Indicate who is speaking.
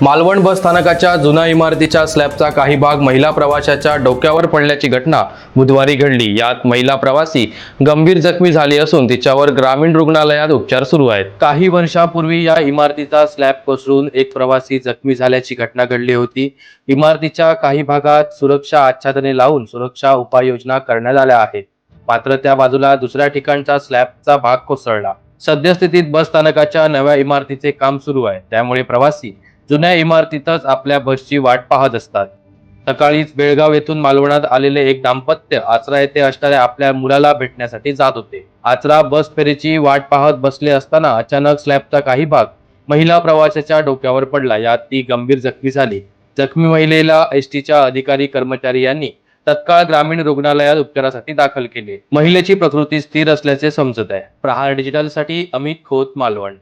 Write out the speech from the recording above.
Speaker 1: मालवण बस स्थानकाच्या जुन्या इमारतीच्या स्लॅबचा काही भाग महिला प्रवाशाच्या डोक्यावर पडल्याची घटना बुधवारी घडली. यात महिला प्रवासी गंभीर जखमी झाली असून तिच्यावर ग्रामीण रुग्णालयात उपचार सुरू आहेत. काही वर्षापूर्वी या इमारतीचा स्लॅब कोसळून एक प्रवासी जखमी झाल्याची घटना घडली होती. इमारतीच्या काही भागात सुरक्षा आच्छादने लावून सुरक्षा उपाययोजना करण्यात आल्या आहेत. मात्र त्या बाजूला दुसऱ्या ठिकाणचा स्लॅबचा भाग कोसळला. सद्यस्थितीत बस स्थानकाच्या नव्या इमारतीचे काम सुरू आहे. त्यामुळे प्रवासी जुन्या इमारतीतच आपल्या बसची वाट पाहत असतात. सकाळीच बेळगाव येथून मालवणात आलेले एक दाम्पत्य आचरा येथे असणाऱ्या आपल्या मुलाला भेटण्यासाठी जात होते. आचरा बस फेरीची वाट पाहत बसले असताना अचानक स्लॅबचा काही भाग महिला प्रवाशाच्या डोक्यावर पडला. यात ती गंभीर जखमी झाली. जखमी महिलेला एस टीच्या अधिकारी कर्मचारी यांनी तत्काळ ग्रामीण रुग्णालयात उपचारासाठी दाखल केले. महिलेची प्रकृती स्थिर असल्याचे समजत आहे. प्रहार डिजिटलसाठी अमित खोत मालवण.